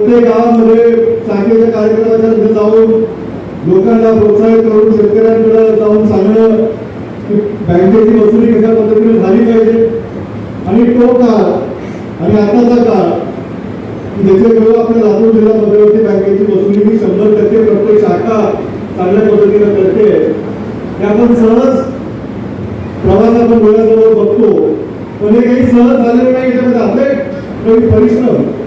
प्रत्येक गावामध्ये साखरेच्या कार्यक्रमाच्या तिथे जाऊन लोकांना प्रोत्साहित करून शेतकऱ्यांकडे जाऊन सांगणं की बँकेची वसुली कशा पद्धतीने झाली पाहिजे? आणि तो काळ आणि आताचा काळ ज्याचे ज्याच्यामुळे आपल्या लातूर जिल्हा मध्यवर्ती बँकेची वसुली ही शंभर टक्के प्रत्येक शाखा चांगल्या पद्धतीने करते. हे आपण सहज प्रवास आपण डोळ्यासमोर बघतो. पण हे काही सहज झालेलं नाही त्यामध्ये आपले काही परिश्रम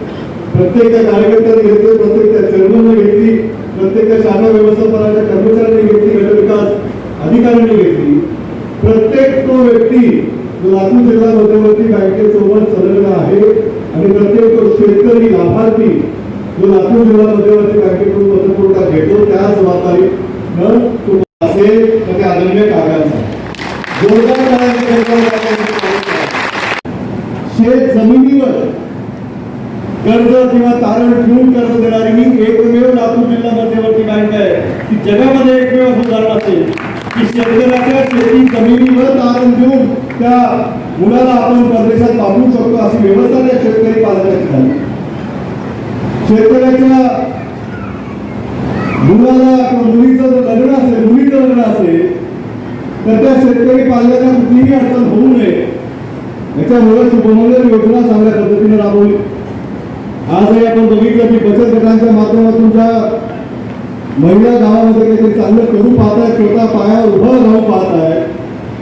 प्रत्येक त्या कार्यकर्त्याने घेतले प्रत्येक त्या चेअरमनने घेतली प्रत्येक त्या शाखा व्यवस्थापनाच्या कर्मचाऱ्यांनी घेतली गट विकास अधिकाऱ्यांनी घेतली प्रत्येक तो व्यक्ती जो लातूर जिल्हा मध्यवर्ती बँकेसोबत संलग्न आहे आणि प्रत्येक तो शेतकरी लाभार्थी जो लातूर जिल्हा मध्यवर्ती बँकेकडून पतपुरवठा घेतो त्या जबाबदारीनं तो असेल तर त्या आदरणीय काकांचा जोरदार करायचं जोरदार करायचं. शेत जमिनीवर कर्ज किंवा तारण ठेवून कर्ज देणारी ही एकमेव लातूर जिल्हा मध्यवर्ती बँक आहे की जगामध्ये एकमेव असं उदाहरण असेल की शेतकऱ्याच्या शेती जमिनीवर तारण देऊन त्या मुलाला आपण परदेशात पाठवू शकतो अशी व्यवस्था त्या शेतकरी पालकाची झाली शेतकऱ्याच्या मुलाला किंवा मुलीचं जर लग्न असेल मुलीचं लग्न असेल तर त्या शेतकरी पालकांना कुठलीही अडचण होऊ नये. याच्यामुळे शुभमंगल योजना चांगल्या पद्धतीने राबवली. आजही आपण बघितलं की बचत गटांच्या माध्यमातून ज्या महिला गावामध्ये काहीतरी चांगलं करू पाहताय स्वतः पाया उभं राहू पाहताय.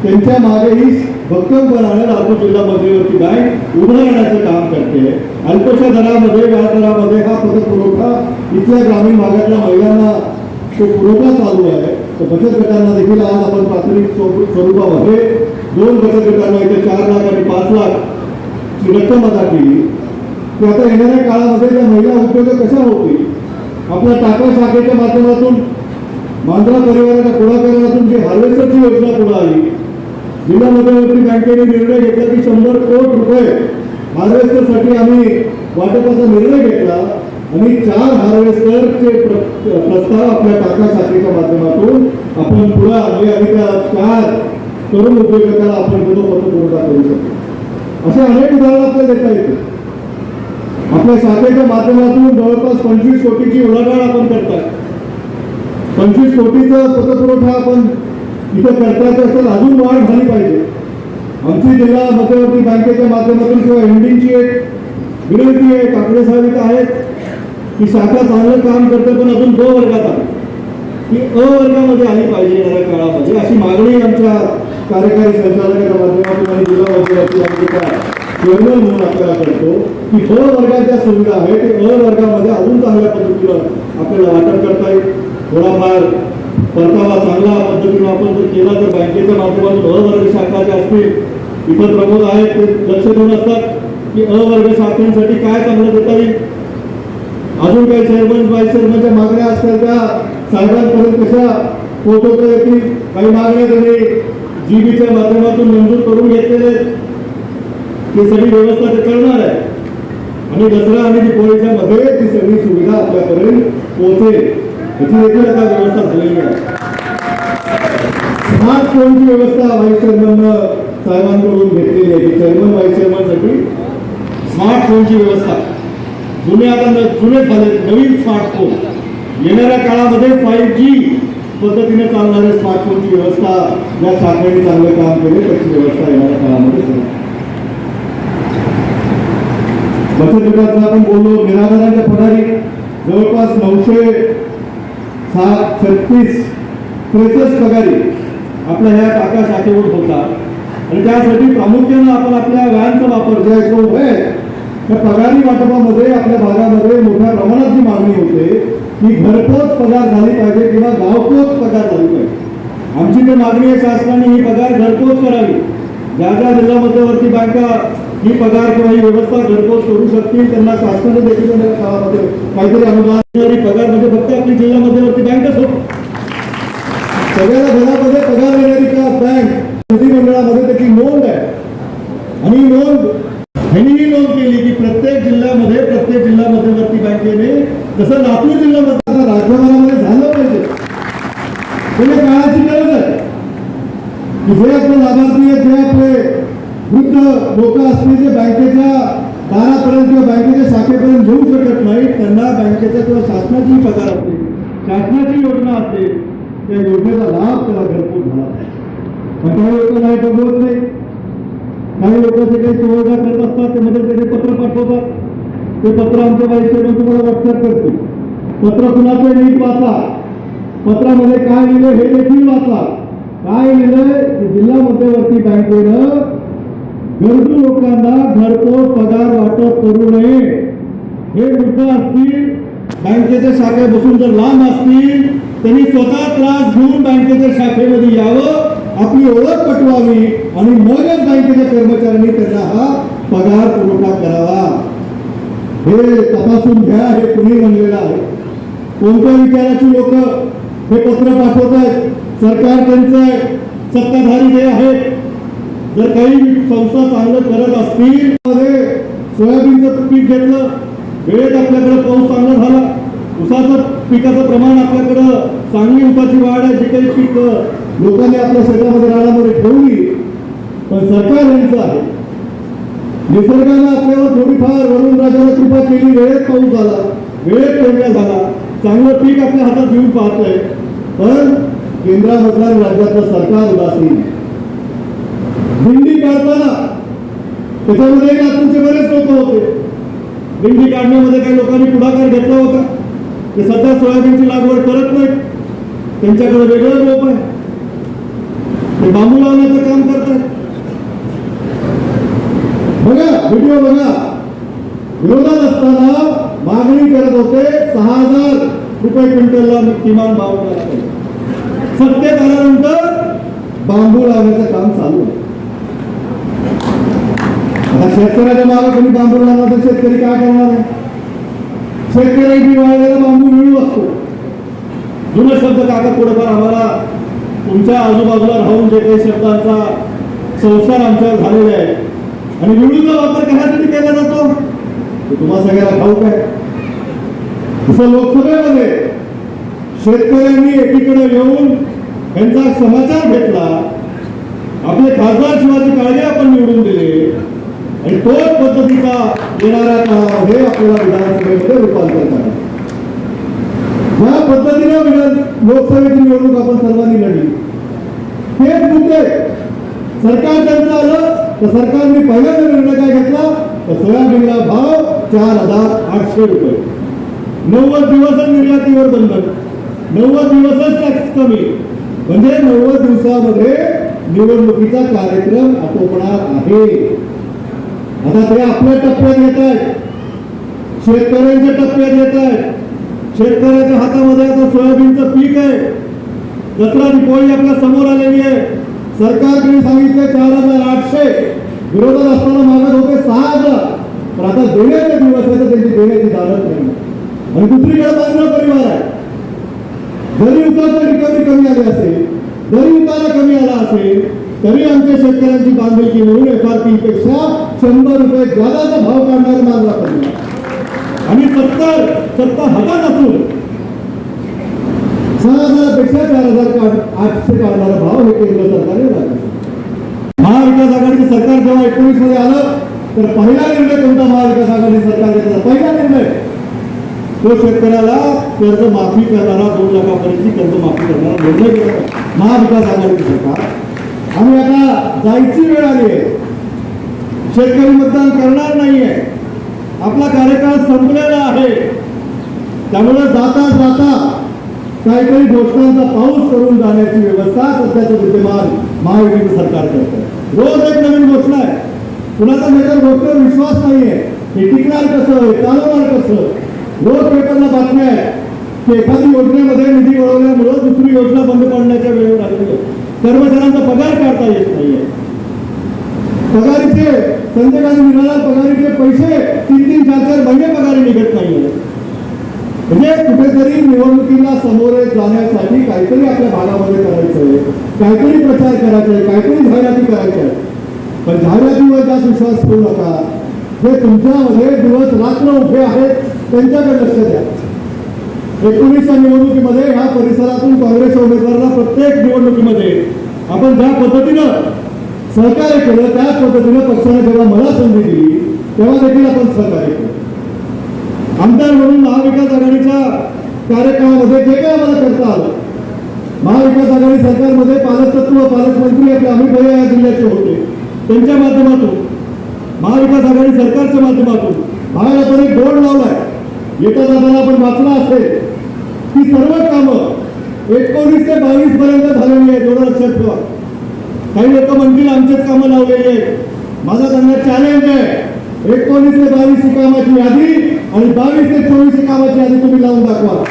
त्यांच्या मागेही भक्कमपणाने लातूर जिल्हा मध्यवर्ती बँक उभं राहण्याचं काम करते. अल्पशा दरामध्ये व्याजदरामध्ये हा पतपुरवठा इथल्या ग्रामीण भागातल्या महिलांना तो पुरवठा चालू आहे. तर बचत गटांना देखील आज आपण प्राथमिक स्वरूपामध्ये दोन बचत गटांना इथे चार लाख आणि पाच लाख ची रक्कम अदा केली. की आता येणाऱ्या काळामध्ये त्या महिला उद्योग कशा होतील? आपल्या टाका शाखेच्या माध्यमातून मांजरा परिवाराच्या पुढाकारातून जी हार्वेस्टरची योजना पुढे आली जिल्हा मध्यवर्ती बँकेने निर्णय घेतला की शंभर कोटी रुपये हार्वेस्टरसाठी आम्ही वाटपाचा निर्णय घेतला आणि चार हार्वेस्टरचे प्रस्ताव आपल्या टाका शाखेच्या माध्यमातून आपण पुढे आणले आणि त्या चार तरुण उद्योजकाला आपण विरोध पत्र पुरवठा करू शकतो असे अनेक उदाहरणं आपल्याला देता येतील. आपल्या शाखेच्या माध्यमातून जवळपास पंचवीस कोटीची उलाढाल आपण करताय पंचवीस कोटीचा पतपुरवठा आपण इथं करताय असेल अजून वाढ झाली पाहिजे. आमची जिल्हा मध्यवर्ती बँकेच्या माध्यमातून किंवा एमडीची एक विनंती आहे काकडे साहेब इथं आहेत की शाखा चांगलं काम करते पण अजून ब वर्गात आहे. की अ वर्गामध्ये आली पाहिजे येणाऱ्या काळामध्ये अशी मागणी आमच्या कार्यकारी संचालकाच्या माध्यमातून आणि जिल्हा मध्यवर्ती बँकेच्या चेअरमन म्हणून आपल्याला करतो की ब वर्गात ज्या सुविधा आहेत ते अ वर्गामध्ये अजून चांगल्या पद्धतीनं आपल्याला वाटप करता येईल. थोडाफार परतावा चांगला पद्धतीनं आपण जर केला तर बँकेच्या माध्यमातून अ वर्ग शाखा ज्या असतील इथं प्रमोद आहेत ते लक्ष देऊन असतात की अ वर्ग शाखांसाठी काय चांगलं देता येईल. अजून काही चेअरमन वाईस चेअरमनच्या मागण्या असतात त्या साहेबांपर्यंत कशा पोहोचवता येतील? काही मागण्या त्यांनी जीबीच्या माध्यमातून मंजूर करून घेतलेले आहेत. ती सगळी व्यवस्था ते करणार आहे. आणि दसरा आणि दिवाळीच्या मध्ये ती सगळी सुविधा आपल्यापर्यंत पोहोचेल. याची देखील आता व्यवस्था झालेली आहे. स्मार्ट फोनची व्यवस्था व्हाईस चेअरमन साहेबांकडून घेतलेली आहे. की चेअरमन व्हाईस चेअरमनसाठी स्मार्टफोनची व्यवस्था. जुने आता जुने झाले नवीन स्मार्टफोन येणाऱ्या काळामध्ये फाईव्ह जी पद्धतीने चालणारे स्मार्टफोनची व्यवस्था या शाखेने चांगलं काम केले. त्याची व्यवस्था येणाऱ्या काळामध्ये होईल. बचत आपण बोललो निराधारांच्या पठारी जवळपास नऊशे सात छत्तीस त्रेसष्ट पगारी आपल्या ह्या टाका शाखेवर होता आणि त्यासाठी प्रामुख्यानं आपण आपल्या व्हॅनचा वापर जो आहे तो त्या पगारी वाटपामध्ये आपल्या भागामध्ये मोठ्या प्रमाणात जी मागणी होते की घरपोच पगार झाली पाहिजे किंवा गावपोच पगार झाली पाहिजे आमची तर मागणी आहे शासनाने ही पगार घरपोच करावी ज्या ज्या जिल्हा मध्यवर्ती बँका ही पगार किंवा ही व्यवस्था घरपोच करू शकतील त्यांना शासनाने देखील काळामध्ये काहीतरी अनुदान देणारी पगार म्हणजे फक्त आपली जिल्हा मध्यवर्ती बँकच होती. सगळ्या घरामध्ये पगार देणारी का बँक विधिमंडळामध्ये त्याची नोंद आहे. आणि नोंद ह्यांनी ही नोंद केली की प्रत्येक जिल्ह्यामध्ये प्रत्येक जिल्हा मध्यवर्ती बँकेने जसं लातूर जिल्ह्यामध्ये राजभवनामध्ये झालं पाहिजे. म्हणजे काळाची गरज आहे. की जे आपले लाभार्थी आहेत जे आपले वृद्ध लोक असतील जे बँकेच्या दारापर्यंत किंवा बँकेच्या शाखेपर्यंत घेऊ शकत नाही. त्यांना बँकेचा किंवा शासनाची पगार असते. शासनाची योजना असते. त्या योजनेचा लाभ त्याला घरपूर झाला पण काही लोक नाही बोलत नाही काही लोक जे काही सुविधा करत असतात ते मध्ये त्याचे पत्र पाठवतात. ते पत्र आमच्या बाईचे मी तुम्हाला व्हॉट्सअप करतो पत्र कुणाचे नीट वाचा. पत्रामध्ये काय लिहिलं हे देखील वाचा. काय लिहिलंय? जिल्हा मध्यवर्ती बँकेनं गरजू लोकांना घरपोच पगार वाटप करू नये. हे वृद्ध असतील बँकेच्या शाखा बसून जर लांब असतील त्यांनी स्वतः त्रास घेऊन बँकेच्या शाखेमध्ये यावं आपली ओळख पटवावी आणि मगच बँकेच्या कर्मचाऱ्यांनी त्यांना हा पगार पुरवठा करावा. हे तपासून घ्या हे कुणी म्हणलेलं आहे. कोणत्या विचाराची लोक हे पत्र पाठवत आहेत? सरकार त्यांचं आहे सत्ताधारी जे आहेत जर काही संस्था चांगलं करत असतील मध्ये सोयाबीनचं पीक घेतलं वेळेत आपल्याकडे पाऊस चांगला झाला उसाचं पिकाचं प्रमाण आपल्याकडं चांगली उसाची वाढ आहे जे काही पीक लोकांनी आपल्या शेतामध्ये राणामध्ये ठेवली पण सरकार यांचं आहे. निसर्गानं आपल्यावर थोडीफार वरून राजाला कृपा केली वेळेत पाऊस झाला वेळेत पेरण्या झाला चांगलं पीक आपल्या हातात घेऊन पाहतोय. पण केंद्रामधला राज्यातलं सरकार उदासीन दिंडी काढताना. त्याच्यामध्ये नागपूरचे बरेच लोक होते. दिंडी काढण्यामध्ये काही लोकांनी पुढाकार घेतला होता. ते सध्या सोयाबीनची लागवड करत नाहीत. त्यांच्याकडे वेगळं रोप आहे. ते बांबू लावण्याचं काम करतात बघा व्हिडिओ बघा. विरोधात असताना मागणी करत होते सहा हजार रुपये क्विंटलला किमान बांबू मिळाला पाहिजे. सत्तेत आल्यानंतर बांबू लावण्याचं काम चालू आहे आता शेतकऱ्याच्या मागे कोणी बांबू लावला तर शेतकरी काय करणार आहे? शेतकऱ्यांनी वाळलेला बांबू मिळू असतो जुने शब्द काका थोडंफार आम्हाला तुमच्या आजूबाजूला राहून जे काही शब्दांचा संस्कार आमच्यावर झालेले आहे आणि विळूचा वापर कशासाठी केला जातो तुम्हाला सगळ्याला ठाऊक आहे. तसं लोकसभेमध्ये शेतकऱ्यांनी एकीकडे येऊन यांचा समाचार घेतला आपले खासदार शिवाजी काळजे आपण निवडून दिले. आणि तोच पद्धतीचा येणाऱ्या हे आपल्याला विधानसभेमध्ये रूपांतर करा ज्या पद्धतीने विधान लोकसभेची निवडणूक आपण सर्वांनी लढली. तेच मुद्दे. सरकार त्यांचं आलं तर सरकारने पहिल्यांदा निर्णय काय घेतला? तर सोयाबीनला भाव चार हजार आठशे रुपये. नव्वद दिवसच निर्यातीवर बंधन. नव्वद दिवसच टॅक्स कमी. म्हणजे नव्वद दिवसामध्ये निवडणुकीचा कार्यक्रम आटोपणार आहे. आता ते आपल्या टप्प्यात येत आहेत शेतकऱ्यांच्या टप्प्यात येत आहेत शेतकऱ्याच्या हातामध्ये आता सोयाबीनचं पीक आहे. दसरा दिपोळी आपल्यासमोर आलेली आहे. सरकारकडे सांगितलं चार हजार आठशे. विरोधात असताना मागत होते सहा हजार. पण आता देण्याचे दिवस आहे तर त्यांची देण्याची दारत नाही. आणि दुसरीकडे बांधणं परिवार आहे? जरी उतारचा रिकव्हरी कमी आली असेल जरी उतारा कमी आला असेल तरी आमच्या शेतकऱ्यांची बांधिलकी म्हणून एफ आर पी पेक्षा शंभर रुपये जादाचा भाव काढणारा मानला पाहिजे आणि सत्तर सत्तर हजार असून सहा हजारापेक्षा चार हजार आठशे काढणारा भाव हे केंद्र सरकारने लागला महाविकास आघाडीचं सरकार जेव्हा एकोणीसमध्ये आलं तर पहिला निर्णय कोणता महाविकास आघाडी सरकार घेतला? पहिला निर्णय तो शेतकऱ्याला कर्ज माफी करणारा दोन लाखापर्यंतची कर्ज माफी करणारा निर्णय घेतला. महाविकास आघाडीचं सरकार आणि आता जायची वेळ आली आहे. शेतकरी मतदान करणार नाहीये. आपला कार्यकाळ संपलेला आहे. त्यामुळे जाता जाता काहीतरी घोषणांचा पाऊस करून जाण्याची व्यवस्था सध्याचं विद्यमान महायुतीचं सरकार करतं रोज एक नवीन घोषणा आहे. कुणाचा नेतर घोषणेवर विश्वास नाहीये. हे टिकणार कसं? हे चालवणार कसं? रोज पेपरला बातम्या आहे की एखादी योजनेमध्ये निधी वळवल्यामुळं दुसरी योजना बंद पडण्याच्या वेळेवर आलेली आहे कर्मचाऱ्यांचा पगार काढता येत नाहीये. पगारीचे संध्याकाळी मिळाला पगारीचे पैसे तीन तीन चार चार महिने पगारी निघत नाहीये. म्हणजे कुठेतरी निवडणुकीला समोर जाण्यासाठी काहीतरी आपल्या भागामध्ये करायचंय काहीतरी प्रचार करायचा आहे काहीतरी जाहिराती करायच्या. आहे पण जाहिरातीवर जास्त विश्वास ठेवू नका. जे तुमच्यामध्ये दिवस रात्र उभे आहेत त्यांच्याकडे लक्ष द्या. एकोणीसच्या निवडणुकीमध्ये ह्या परिसरातून काँग्रेस उमेदवाराला प्रत्येक निवडणुकीमध्ये आपण ज्या पद्धतीनं सहकार्य केलं त्याच पद्धतीनं पक्षाने जेव्हा मला संधी दिली तेव्हा देखील आपण सहकार्य केलं. आमदार म्हणून महाविकास आघाडीच्या कार्यक्रमामध्ये जे काय आम्हाला करता आलं महाविकास आघाडी सरकारमध्ये पालकतत्व पालकमंत्री आपले अमित भैया या जिल्ह्याचे होते. त्यांच्या माध्यमातून महाविकास आघाडी सरकारच्या माध्यमातून बाहेर आपण एक बोर्ड लावलाय. येत्या जाताना आपण वाचला असेल ही सर्व कामं एकोणीस ते बावीस पर्यंत झालेली आहेत एवढं लक्षात ठेवा. काही लोक म्हणतील आमचेच कामं लावलेली आहेत. माझा त्यांना चॅलेंज आहे. एकोणीस ते बावीस ही कामाची यादी आणि बावीस ते चोवीस ही कामाची यादी तुम्ही लावून दाखवा.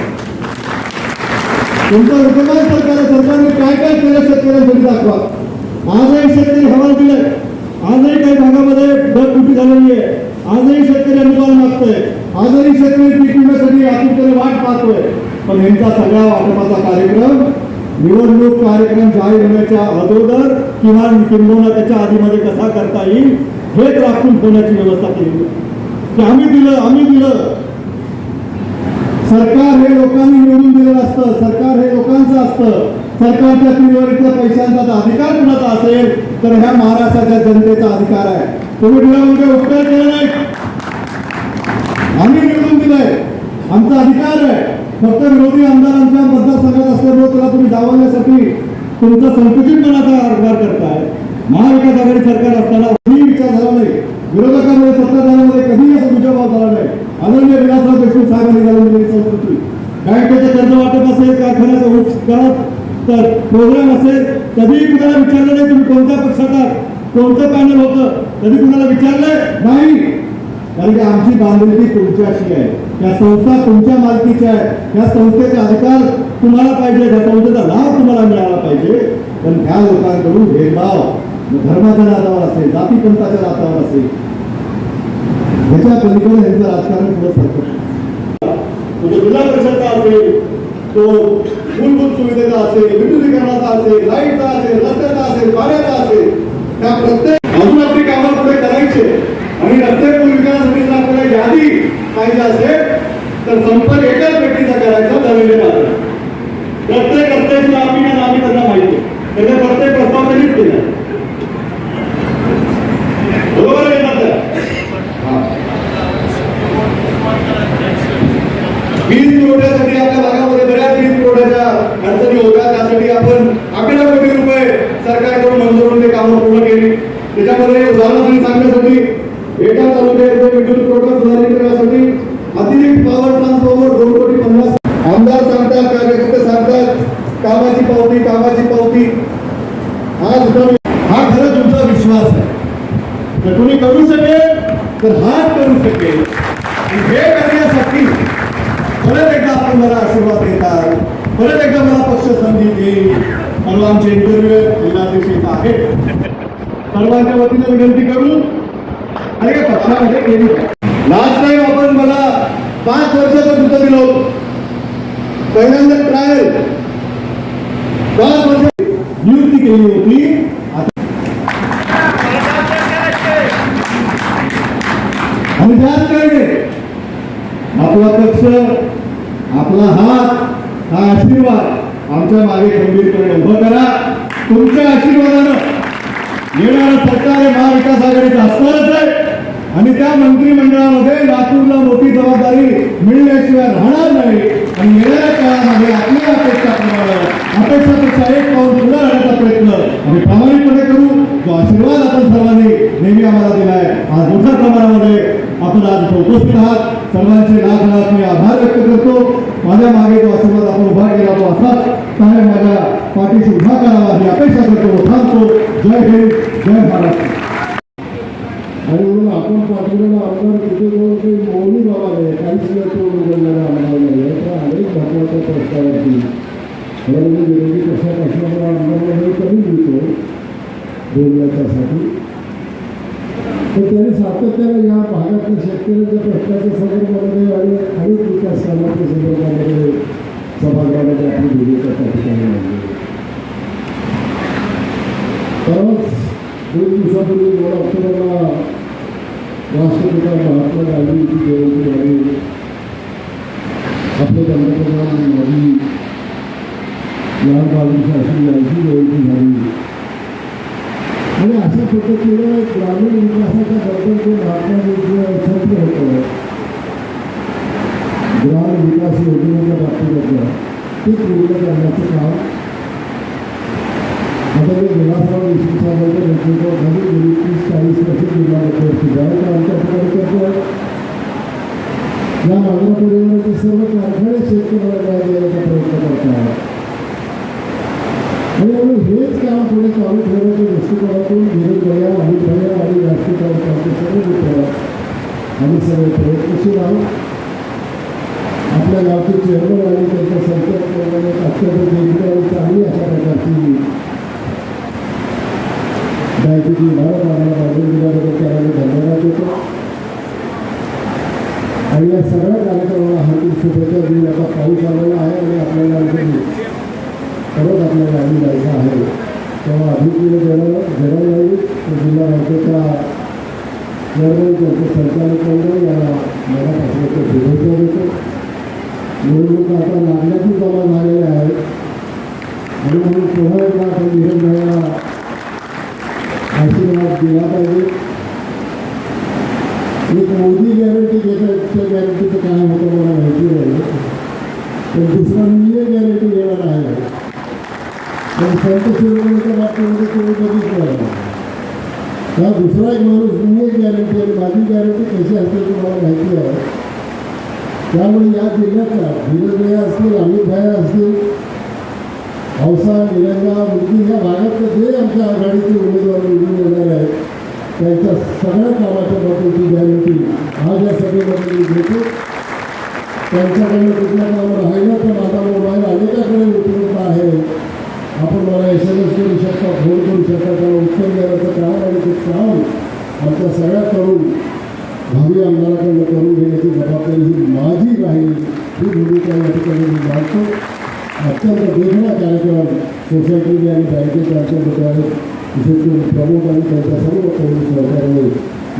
तुमचं विद्यमान सरकार सरकारने काय काय केलं शेतकऱ्यांसाठी दाखवा. आजही शेतकरी हवाल दिलाय. आजही काही भागामध्ये ढगफुटी झालेली आहे. आजही शेतकरी अनुदान मागतोय. आजही शेतकरी पीक विम्यासाठी आतुरतेने वाट पाहतोय. पण यांचा सगळा वाटपाचा कार्यक्रम निवडणूक कार्यक्रम जाहीर होण्याच्या अगोदर किंवा किंबहुना त्याच्या आधीमध्ये कसा करता येईल हेच राखून ठेवण्याची व्यवस्था केली की आम्ही दिलं आम्ही दिलं. सरकार हे लोकांनी निवडून दिलेलं असतं सरकार हे लोकांचं असतं. सरकारच्या तिजोरीतल्या पैशांचा जर अधिकार कुणाचा असेल तर ह्या महाराष्ट्राच्या जनतेचा अधिकार आहे. तुम्ही डोळ्यामध्ये उपकार केला नाही. आम्ही निवडून दिलंय. आमचा अधिकार आहे. फक्त विरोधी आमदारांच्या मतदारसंघात असल्यामुळे त्याला तुम्ही डावलण्यासाठी तुमचा संकुचितपणाचा मनाचा करताय. महाविकास आघाडी सरकार असताना कधीही विचार झाला नाही. विरोधकांमध्ये सत्ताधाऱ्यांमध्ये कधीही असा दुजाभाव झाला नाही. आदरणीय विलासराव देशमुख साहेबांनी घालून दिलेली संस्कृती. बँकेचे कर्ज वाटप असेल कारखान्याचा उच्च करत तर प्रोग्राम असेल कधीही कुणाला विचारलं नाही तुम्ही कोणत्या पक्षात कोणतं पॅनल होतं? कधी कुणाला विचारलंय? नाही. कारण की आमची बांधिलकी तुमच्याशी आहे. या संस्था तुमच्या मालकीच्या आहेत. या संस्थेचे अधिकार तुम्हाला पाहिजे. त्या संस्थेचा लाभ तुम्हाला मिळाला पाहिजे. पण ह्या लोकांकडून भेदभाव धर्माच्या नादावर असेल जाती पंथाच्या नादावर असेल ह्याच्या पलीकडे यांचं राजकारण पुढे सरकार म्हणजे जिल्हा परिषदचा असेल तो मूलभूत सुविधेचा असेल विद्युतीकरणाचा असेल लाईटचा असेल रस्त्याचा असेल पाण्याचा असेल त्या प्रत्येक अजून आपली कामं पुढे करायचे. आणि रस्ते पूर्वीकरणासाठी आपल्याला यादी पाहिजे असेल तर संपर्क एकाच व्यक्तीचा करायचा धरलेले मात्र प्रत्येक असल्याची आम्ही आणि आम्ही त्यांना माहिती. आहे प्रत्येक प्रस्ताव त्यांनीच केला बरोबर आहे ना त्या? वीज पुरवठ्यासाठी आपल्या भागामध्ये बऱ्याच वीज पुरवठ्याच्या अडचणी होत्या. त्यासाठी आपण अकरा कोटी रुपये सरकारकडून मंजूर होऊन ते कामं पूर्ण केली. त्याच्यामध्ये उदाहरण सांगण्यासाठी एका तालुक्यात विद्युत पुरवठा सुधारित करण्यासाठी अतिरिक्त पॉवर ट्रान्सफॉर्मर दोन कोटी पन्नास आमदार सांगतात कार्यकर्ते सांगतात कामाची पावती कामाची पावती हा सुद्धा हा खरं तुमचा विश्वास आहे जर कोणी करू शकेल तर हाच करू शकेल आणि हे करण्यासाठी परत एकदा आपण मला आशीर्वाद देतात परत एकदा मला पक्ष संधी देईल परवा आमचे इंटरव्ह्यू जिल्हाध्यक्ष आहेत. सर्वांच्या वतीने विनंती करू. आणि काय पक्षामध्ये गेली लास्ट टाइम आपण मला पाच वर्षाचं कृत दिलं होतं. पहिल्यांदा ट्रायल पाच वर्ष नियुक्ती केली होती आता आणि त्याच काही आपला पक्ष आपला हात हा आशीर्वाद आमच्या मागे खंबीरपणे उभं करा तुमच्या आशीर्वादानं येणारं सरकार हे महाविकास आघाडीचं असणारच आहे. आणि त्या मंत्रिमंडळामध्ये लातूरला मोठी जबाबदारी मिळण्याशिवाय राहणार नाही. आणि येणाऱ्या काळामध्ये आपल्या अपेक्षाप्रमाणे अपेक्षापेक्षा एक पाऊल पुन्हा राहण्याचा प्रयत्न आम्ही प्रामाणिकपणे करू. जो आशीर्वाद आपण सर्वांनी नेहमी आम्हाला दिलाय. आज मोठ्या प्रमाणामध्ये आपण आज उपस्थित आहात. सर्वांचे लाख लाख मी आभार व्यक्त करतो. माझ्या मागे जो आशीर्वाद आपण उभा केला तो असाच. काय माझ्या पाठीशी उभा करावा ही अपेक्षा करतो थांबतो. जय हिंद जय महाराष्ट्र आणि म्हणून आपण पाठवलेला आमदार तिथे जाऊन ते मौनी बाबा नाही काहीच नाही तो उघडलेला आमदार नाही. आहे तर अनेक महत्त्वाच्या प्रस्तावाची खरं म्हणजे विरोधी पक्षात आमदार शेतकऱ्यांच्या प्रश्नाच्या संदर्भामध्ये विकास कामाच्या संदर्भामध्ये सभागृहामध्ये आपली भूमिका त्या ठिकाणी मांडली परवाच दोन दिवसापूर्वी महात्मा गांधींची जयंती जयंती झाली आणि अशा पद्धतीनं ग्रामीण विकासाच्या बद्दल जे महात्मा ज्योतिबा एकत्र होतं ग्राम विकास योजनेच्या बाबतीबद्दल ते पूर्ण करण्याचं काम आता जे विलासराव देशमुख साहेबांच्या नेतृत्वाखाली गेली तीस चाळीस वर्ष जिल्हा मध्यवर्ती आहे तर आमच्याकडे या मागण्यापर्यंत ते सर्व कारखाने शेतकऱ्याला द्यायला प्रयत्न करत आहेत. आणि हेच काम पुढे चालू ठेवण्याच्या दृष्टिकोनातून धीरज भैया अमित भैया आणि राष्ट्रीय कार्यक्रमाचे सर्व मित्र आम्ही सर्व प्रयत्नशील आहोत. आपल्या गावचे चेअरमन आणि त्यांच्या संपर्क अत्यंत आणि चांगली अशा प्रकारची बँकेची इमारत आम्हाला बांधून दिल्याबद्दल त्याला धन्यवाद देतो. आणि या सगळ्या कार्यक्रमाला हार्दिक शुभेच्छा देऊन आता पाऊस आलेला आहे आणि आपल्याला खरंच परत आपल्या गावी जायचं आहे. तेव्हा अभिप्रिय देणार देणार नाही जिल्हा बँकेच्या चेअरमन त्यांचे संचालकांना मंडळ याला मनापासून ते शुभेच्छा देतो निवडणूक आता लागण्याची जमा झालेल्या आहेत. आणि म्हणून पुन्हा एकदा आपण धीरज भाईला आशीर्वाद दिला पाहिजे. एक मोदी गॅरंटी घेण्याच्या गॅरंटीचं काय होतं मला माहिती नाही. पण दुसरा मी गॅरंटी घेणार आहे. पण संत शिरोमणीच्या बाबतीमध्ये तुम्ही बघितलं हा दुसरा एक माणूस मी एक गॅरंटी आणि माझी गॅरंटी कशी असेल तुम्हाला माहिती आहे त्यामुळे या जिल्ह्यातला धीरज असतील अमित असतील औसा निरंगा मुलगी या भागातले जे आमच्या आघाडीचे उमेदवार निवडून येणार आहेत त्यांच्या सगळ्या कामाच्या बाबतीची गॅरंटी आज या सभेमध्ये मी घेतो त्यांच्याकडनं कुठल्या काम राहिलं तर माझा मोबाईल अनेकाकडे उपलब्ध आहे. आपण मला एस एम एस करू शकता फोन करू शकता त्याला उत्तर देण्याचं काम आणि ते काम? आमच्या सगळ्या करून भावी आमदाराकडनं करून घेण्याची जबाबदारी ही माझी राहील ही भूमिका या ठिकाणी मी मानतो. अत्यंत वेगळा कार्यक्रम सोसायटीने आणि बँकेच्या आमच्या मित्राने विशेष करून प्रमुख आणि त्यांच्या सर्व प्रमुख सहकार्याने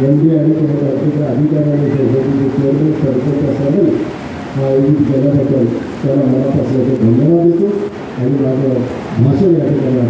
एम डी आणि त्या बँकेच्या अधिकाऱ्यांनी सोसायटीचे चेअरमन सरपंच सर्व हा आयोजित केल्याबद्दल त्याला मनापासून धन्यवाद देतो. आणि माझं भाषण या ठिकाणी